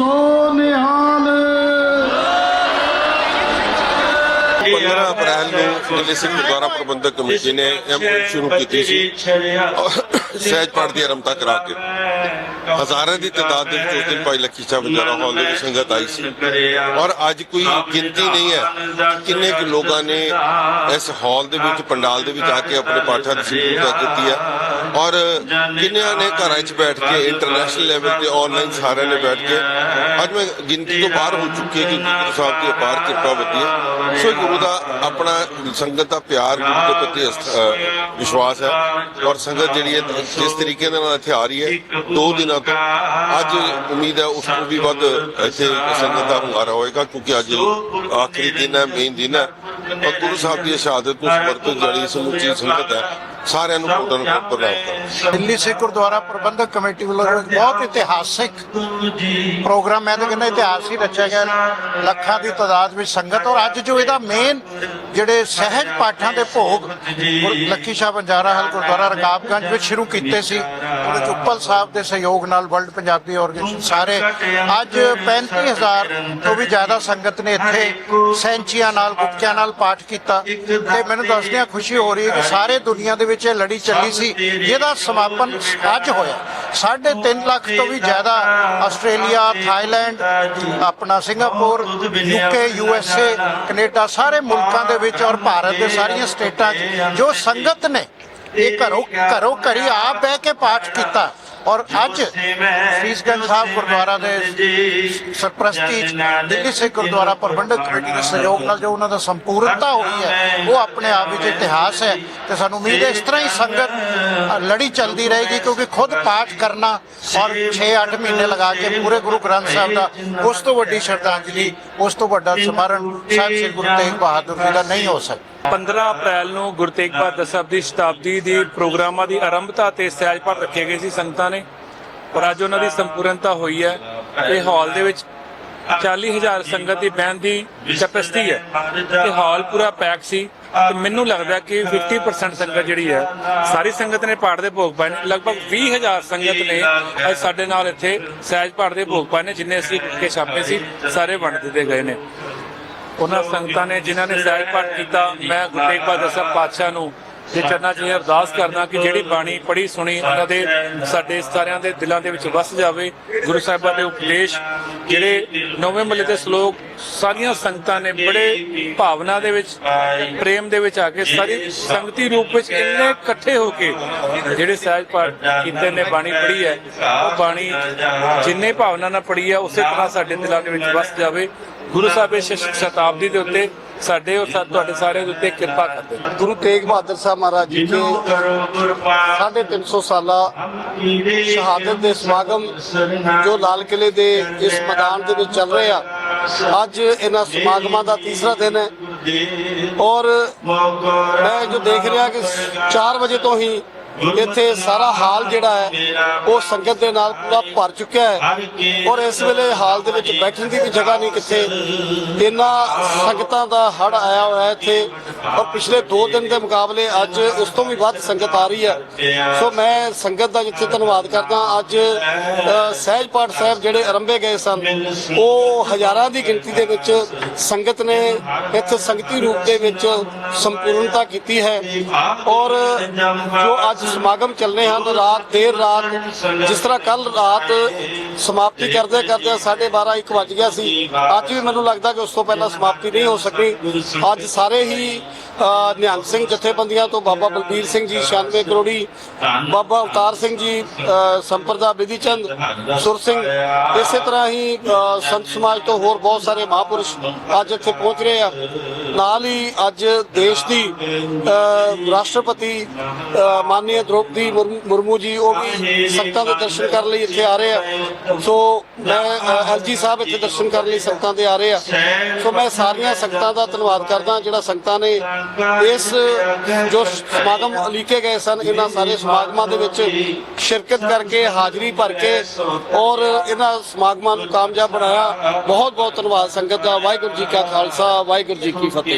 ਸੋ ਨਿਹਾਲ 15 ਅਪ੍ਰੈਲ ਨੂੰ ਨਲਿਸਿੰਘ ਦੁਆਰਾ ਪ੍ਰਬੰਧਕ ਕਮੇਟੀ ਨੇ ਐਮਪੀ ਸ਼ੁਰੂ ਕੀਤੀ ਸੀ। ਸਹਿਜ ਪਾਠ ਦੀ ਆਰੰਭਤਾ ਕਰਾ ਕੇ। ਹਜ਼ਾਰਾਂ ਦੀ ਤਾਦਾਦ ਦੇ ਵਿੱਚ ਉਸ ਦਿਨ ਭਾਈ ਲੱਖੀ ਸਾਹਿਬ ਵਿਚਾਰਾ ਹਾਲ ਦੇ ਵਿੱਚ ਸੰਗਤ ਆਈ ਸੀ। ਔਰ ਅੱਜ ਕੋਈ ਗਿਣਤੀ ਨਹੀਂ ਹੈ ਕਿੰਨੇ ਕੁ ਲੋਕਾਂ ਨੇ ਇਸ ਹਾਲ ਦੇ ਵਿੱਚ, ਪੰਡਾਲ ਦੇ ਵਿੱਚ ਆ ਕੇ ਆਪਣੇ ਪਾਠਾਂ ਦੀ ਸੰਪੂਰਨਤਾ ਕੀਤੀ ਹੈ। ਔਰ ਕਿੰਨਿਆਂ ਨੇ ਘਰਾਂ 'ਚ ਬੈਠ ਕੇ ਇੰਟਰਨੈਸ਼ਨਲ ਲੈਵਲ ਤੇ ਆਨਲਾਈਨ ਸਾਰਿਆਂ ਨੇ ਬੈਠ ਕੇ, ਅੱਜ ਮੈਂ ਗਿਣਤੀ ਤੋਂ ਬਾਹਰ ਹੋ ਚੁੱਕੀ ਹੈ ਕਿ ਗੁਰੂ ਸਾਹਿਬ ਦੀ ਅਪਾਰ ਕਿਰਪਾ ਵਧੀ ਹੈ। ਸੋ ਗੁਰੂ ਦਾ ਆਪਣਾ ਸੰਗਤ ਦਾ ਪਿਆਰ, ਗੁਰੂ ਦੇ ਪ੍ਰਤੀ ਵਿਸ਼ਵਾਸ ਹੈ। ਔਰ ਸੰਗਤ ਜਿਹੜੀ ਹੈ, ਜਿਸ ਤਰੀਕੇ ਦੇ ਨਾਲ ਇੱਥੇ ਆ ਰਹੀ ਹੈ, ਦੋ ਦਿਨਾਂ ਤੋਂ ਅੱਜ ਉਮੀਦ ਹੈ ਉਸ ਤੋਂ ਵੀ ਵੱਧ ਇੱਥੇ ਸੰਗਤ ਦਾ ਹੁੰਗਾਰਾ ਹੋਏਗਾ, ਕਿਉਂਕਿ ਅੱਜ ਆਖਰੀ ਦਿਨ ਹੈ ਮੇਨ ਦਿਨ ਹੈ। ਔਰ ਗੁਰੂ ਸਾਹਿਬ ਦੀ ਸ਼ਹਾਦਤ ਨੂੰ ਸਮਰਪਿਤ ਜਿਹੜੀ ਸਮੁੱਚੀ ਸੰਗਤ ਹੈ ਸਾਰਿਆਂ ਨੂੰ ਕੋਟਨ ਕੋਟ ਪ੍ਰਣਾਮ ਕਰਦਾ। ਦਿੱਲੀ ਸਿੱਖ ਗੁਰਦੁਆਰਾ ਪ੍ਰਬੰਧਕ ਕਮੇਟੀ ਵੱਲੋਂ ਇੱਕ ਬਹੁਤ ਇਤਿਹਾਸਿਕ ਪ੍ਰੋਗਰਾਮ ਮੈਂ ਤਾਂ ਕਹਿੰਦਾ ਇਤਿਹਾਸ ਹੀ ਰਚਿਆ ਗਿਆ ਲੱਖਾਂ ਦੀ ਤਾਦਾਦ ਵਿੱਚ ਸੰਗਤ ਔਰ ਅੱਜ ਜੋ ਇਹਦਾ ਮੇਨ ਜਿਹੜੇ ਸਹਿਜ ਪਾਠਾਂ ਦੇ ਭੋਗ ਲੱਖੀ ਸ਼ਾਹ ਬੰਜਾਰਾ ਹਲ ਗੁਰਦੁਆਰਾ ਰਕਾਬਗੰਜ ਵਿੱਚ ਸ਼ੁਰੂ ਕੀਤੇ ਸੀ ਉਹਦੇ ਚ ਉੱਪਲ ਸਾਹਿਬ ਦੇ ਸਹਿਯੋਗ ਨਾਲ ਵਰਲਡ ਪੰਜਾਬੀ ਆਰਗੇਨਾਈਜੇਸ਼ਨ ਸਾਰੇ ਅੱਜ 35000 ਤੋਂ ਵੀ ਜ਼ਿਆਦਾ ਸੰਗਤ ਨੇ ਇੱਥੇ ਸੈਂਚੀਆਂ ਨਾਲ ਗੁਟਕਿਆਂ ਨਾਲ ਪਾਠ ਕੀਤਾ। ਤੇ ਮੈਨੂੰ ਦੱਸਦਿਆਂ ਖੁਸ਼ੀ ਹੋ ਰਹੀ ਹੈ ਕਿ ਸਾਰੇ ਦੁਨੀਆ ਦੇ ਵਿੱਚ ਇਹ ਲੜੀ ਚੱਲੀ ਸੀ ਜਿਹਦਾ ਸਮਾਪਨ ਅੱਜ ਹੋਇਆ। ਸਾਢੇ ਤਿੰਨ ਲੱਖ ਤੋਂ ਵੀ ਜ਼ਿਆਦਾ ਆਸਟ੍ਰੇਲੀਆ ਥਾਈਲੈਂਡ ਆਪਣਾ ਸਿੰਗਾਪੁਰ ਯੂਕੇ ਯੂਐਸਏ ਕੈਨੇਡਾ ਸਾਰੇ ਮੁਲਕਾਂ ਦੇ ਵਿੱਚ ਔਰ ਭਾਰਤ ਦੇ ਸਾਰੀਆਂ ਸਟੇਟਾਂ 'ਚ ਜੋ ਸੰਗਤ ਨੇ ਇਹ ਘਰੋਂ ਘਰੋਂ ਘਰੀ ਆਪ ਬਹਿ ਕੇ ਪਾਠ ਕੀਤਾ। ਔਰ ਅੱਜ ਫੀਸਗੰਜ ਸਾਹਿਬ ਗੁਰਦੁਆਰਾ ਦੇ ਸਰਪ੍ਰਸਤੀ ਦਿੱਲੀ ਸਿੱਖ ਗੁਰਦੁਆਰਾ ਪ੍ਰਬੰਧਕ ਕਮੇਟੀ ਦੇ ਸਹਿਯੋਗ ਨਾਲ ਜੋ ਉਹਨਾਂ ਦਾ ਸੰਪੂਰਨਤਾ ਹੋਈ ਹੈ, ਉਹ ਆਪਣੇ ਆਪ ਵਿੱਚ ਇਤਿਹਾਸ ਹੈ ਤੇ ਸਾਨੂੰ ਉਮੀਦ ਹੈ ਇਸ ਤਰ੍ਹਾਂ ਹੀ ਸੰਗਤ ਲੜੀ ਚੱਲਦੀ ਰਹੇਗੀ ਕਿਉਂਕਿ ਖੁਦ ਪਾਠ ਕਰਨਾ ਔਰ 6-8 ਮਹੀਨੇ ਲਗਾ ਕੇ ਪੂਰੇ ਗੁਰੂ ਗ੍ਰੰਥ ਸਾਹਿਬ ਦਾ ਉਸ ਤੋਂ ਵੱਡੀ ਸ਼ਰਧਾਂਜਲੀ, ਉਸ ਤੋਂ ਵੱਡਾ ਸਮਰਨ ਸਾਹਿਬ ਸ੍ਰੀ ਗੁਰੂ ਤੇਗ ਬਹਾਦਰ ਜੀ ਦਾ ਨਹੀਂ ਹੋ ਸਕਦਾ। 15 ਅਪ੍ਰੈਲ ਨੂੰ ਗੁਰੂ ਤੇਗ ਬਹਾਦਰ ਸਾਹਿਬ ਦੀ ਸ਼ਤਾਬਦੀ ਦੀ ਪ੍ਰੋਗਰਾਮਾਂ ਦੀ ਆਰੰਭਤਾ ਤੇ ਸਹਿਜ ਪਾਠ ਰੱਖੇ ਗਏ ਸੀ ਸੰਗਤਾਂ ਨੇ ਪਰ ਅੱਜ ਉਹਨਾਂ ਦੀ ਸੰਪੂਰਨਤਾ ਹੋਈ ਹੈ। ਇਹ ਹਾਲ ਦੇ ਵਿੱਚ 40000 ਸੰਗਤ ਦੀ ਬਹਿਣ ਦੀ ਕੈਪੈਸਿਟੀ ਹੈ। ਤੇ ਹਾਲ ਪੂਰਾ ਪੈਕ ਸੀ ਤੇ ਮੈਨੂੰ ਲੱਗਦਾ ਕਿ 50% ਸੰਗਤ ਜਿਹੜੀ ਹੈ, ਸਾਰੀ ਸੰਗਤ ਨੇ ਪਾਠ ਦੇ ਭੋਗ ਪਾਏ ਨੇ। ਲਗਭਗ 20000 ਸੰਗਤ ਨੇ ਅੱਜ ਸਾਡੇ ਨਾਲ ਇੱਥੇ ਸਹਿਜ ਪਾਠ ਦੇ ਭੋਗ ਪਾਏ ਨੇ, ਜਿੰਨੇ ਅਸੀਂ ਕੇ ਛਾਪੇ ਸੀ, ਸਾਰੇ ਵੰਡ ਦਿੱਤੇ ਗਏ ਨੇ। ਉਹਨਾਂ ਸੰਗਤਾਂ ਨੇ ਜਿਨ੍ਹਾਂ ਨੇ ਸਹਿਜ ਪਾਠ ਕੀਤਾ, ਮੈਂ ਗੁਰੂ ਤੇਗ ਬਹਾਦਰ ਸਾਹਿਬ ਪਾਤਸ਼ਾਹ ਨੂੰ ਜੇ ਚਰਨਾਂ 'ਚ ਇਹ ਅਰਦਾਸ ਕਰਦਾ ਕਿ ਜਿਹੜੀ ਬਾਣੀ ਪੜ੍ਹੀ ਸੁਣੀ ਉਹਨਾਂ ਦੇ ਸਾਡੇ ਸਾਰਿਆਂ ਦੇ ਦਿਲਾਂ ਦੇ ਵਿੱਚ ਵਸ ਜਾਵੇ। ਗੁਰੂ ਸਾਹਿਬਾਂ ਦੇ ਉਪਦੇਸ਼ ਜਿਹੜੇ ਨੌਵੇਂ ਮੱਲੇ ਦੇ ਸ਼ਲੋਕ ਸਾਰੀਆਂ ਸੰਗਤਾਂ ਨੇ ਬੜੇ ਭਾਵਨਾ ਦੇ ਵਿੱਚ ਪ੍ਰੇਮ ਦੇ ਵਿੱਚ ਆ ਕੇ ਸਾਰੀ ਸੰਗਤੀ ਰੂਪ ਵਿੱਚ ਇੰਨੇ ਇਕੱਠੇ ਹੋ ਕੇ ਜਿਹੜੇ ਸਹਿਜ ਪਾਠ ਕੀਤੇ ਨੇ ਬਾਣੀ ਪੜ੍ਹੀ ਹੈ ਉਹ ਬਾਣੀ ਜਿੰਨੇ ਭਾਵਨਾ ਨਾਲ ਪੜ੍ਹੀ ਹੈ ਉਸੇ ਤਰ੍ਹਾਂ ਸਾਡੇ ਦਿਲਾਂ ਦੇ ਵਿੱਚ ਵਸ ਜਾਵੇ। ਗੁਰੂ ਸਾਹਿਬ ਇਸ ਸ਼ਤਾਬਦੀ ਦੇ ਉੱਤੇ ਸਾਡੇ ਔਰ ਸਾ- ਤੁਹਾਡੇ ਸਾਰਿਆਂ ਦੇ ਉੱਤੇ ਕਿਰਪਾ ਕਰਦੇ ਗੁਰੂ ਤੇਗ ਬਹਾਦਰ ਸਾਹਿਬ ਮਹਾਰਾਜ ਜੀ ਕੇ ਸਾਢੇ 350 ਸਾਲਾ ਸ਼ਹਾਦਤ ਦੇ ਸਮਾਗਮ ਜੋ ਲਾਲ ਕਿਲੇ ਦੇ ਇਸ ਮੈਦਾਨ ਦੇ ਵਿੱਚ ਚੱਲ ਰਹੇ ਆ ਅੱਜ ਇਹਨਾਂ ਸਮਾਗਮਾਂ ਦਾ ਤੀਸਰਾ ਦਿਨ ਹੈ। ਔਰ ਮੈਂ ਜੋ ਦੇਖ ਰਿਹਾ ਕਿ 4 ਵਜੇ ਤੋਂ ਹੀ ਇੱਥੇ ਸਾਰਾ ਹਾਲ ਜਿਹੜਾ ਹੈ, ਉਹ ਸੰਗਤ ਦੇ ਨਾਲ ਪੂਰਾ ਭਰ ਚੁੱਕਿਆ ਹੈ। ਔਰ ਇਸ ਵੇਲੇ ਹਾਲ ਦੇ ਵਿੱਚ ਬੈਠਣ ਦੀ ਵੀ ਜਗ੍ਹਾ ਨਹੀਂ ਕਿੱਥੇ। ਇੰਨਾ ਸੰਗਤਾਂ ਦਾ ਹੜ ਆਇਆ ਹੋਇਆ ਹੈ ਇੱਥੇ। ਔਰ ਪਿਛਲੇ 2 ਦਿਨ ਦੇ ਮੁਕਾਬਲੇ ਅੱਜ ਉਸ ਤੋਂ ਵੀ ਵੱਧ ਸੰਗਤ ਆ ਰਹੀ ਹੈ। ਸੋ ਮੈਂ ਸੰਗਤ ਦਾ ਜਿੱਥੇ ਧੰਨਵਾਦ ਕਰਦਾ, ਅੱਜ ਸਹਿਜ ਪਾਠ ਸਾਹਿਬ ਜਿਹੜੇ ਆਰੰਭੇ ਗਏ ਸਨ, ਉਹ ਹਜ਼ਾਰਾਂ ਦੀ ਗਿਣਤੀ ਦੇ ਵਿੱਚ ਸੰਗਤ ਨੇ ਇੱਥੇ ਸੰਗਤੀ ਰੂਪ ਦੇ ਵਿੱਚ ਸੰਪੂਰਨਤਾ ਕੀਤੀ ਹੈ। ਔਰ ਜੋ ਅੱਜ ਸਮਾਗਮ ਚੱਲਨੇ ਹਨ, ਰਾਤ, ਦੇਰ ਰਾਤ, ਜਿਸ ਤਰ੍ਹਾਂ ਕੱਲ ਰਾਤ ਸਮਾਪਤੀ ਕਰਦੇ ਕਰਦੇ 12:30 1 ਵੱਜ ਗਿਆ ਸੀ। ਅੱਜ ਵੀ ਮੈਨੂੰ ਲੱਗਦਾ ਕਿ ਉਸ ਤੋਂ ਪਹਿਲਾਂ ਸਮਾਪਤੀ ਨਹੀਂ ਹੋ ਸਕੀ। ਅੱਜ ਸਾਰੇ ਹੀ ਨਿਹੰਗ ਸਿੰਘ ਜਥੇਬੰਦੀਆਂ ਤੋਂ ਬਾਬਾ ਬਲਬੀਰ ਸਿੰਘ ਜੀ 96 ਕਰੋੜੀ, ਬਾਬਾ ਅਵਤਾਰ ਸਿੰਘ ਜੀ ਸੰਪਰਦਾ ਬਿਧੀ ਚੰਦ, ਸੁਰ ਸਿੰਘ, ਇਸੇ ਤਰ੍ਹਾਂ ਹੀ ਸੰਤ ਸਮਾਜ ਤੋਂ ਹੋਰ ਬਹੁਤ ਸਾਰੇ ਮਹਾਪੁਰਸ਼ ਅੱਜ ਇੱਥੇ ਪਹੁੰਚ ਰਹੇ ਆ। ਨਾਲ ਹੀ ਅੱਜ ਦੇਸ਼ ਦੀ ਰਾਸ਼ਟਰਪਤੀ ਅ, ਦ੍ਰੋਪਦੀ ਮੁਰਮੂ- ਮੁਰਮੂ ਜੀ ਉਹ ਵੀ ਸੰਗਤਾਂ ਦੇ ਦਰਸ਼ਨ ਕਰਨ ਲਈ ਇੱਥੇ ਆ ਰਹੇ ਆ। ਸੋ ਮੈਂ ਐਲਜੀ ਸਾਹਿਬ ਇੱਥੇ ਦਰਸ਼ਨ ਕਰਨ ਲਈ ਸੰਗਤਾਂ ਦੇ ਆ ਰਹੇ ਆ। ਸੋ ਮੈਂ ਸਾਰੀਆਂ ਸੰਗਤਾਂ ਦਾ ਧੰਨਵਾਦ ਕਰਦਾ ਜਿਹੜਾ ਸੰਗਤਾਂ ਨੇ ਇਸ ਜੋ ਸਮਾਗਮ ਉਲੀਕੇ ਗਏ ਸਨ ਇਹਨਾਂ ਸਾਰੇ ਸਮਾਗਮਾਂ ਦੇ ਵਿੱਚ ਸ਼ਿਰਕਤ ਕਰਕੇ ਹਾਜ਼ਰੀ ਭਰ ਕੇ ਔਰ ਇਹਨਾਂ ਸਮਾਗਮਾਂ ਨੂੰ ਕਾਮਯਾਬ ਬਣਾਇਆ। ਬਹੁਤ ਬਹੁਤ ਧੰਨਵਾਦ ਸੰਗਤ ਦਾ। ਵਾਹਿਗੁਰੂ ਜੀ ਕਾ ਖਾਲਸਾ ਵਾਹਿਗੁਰੂ ਜੀ ਕੀ Okay.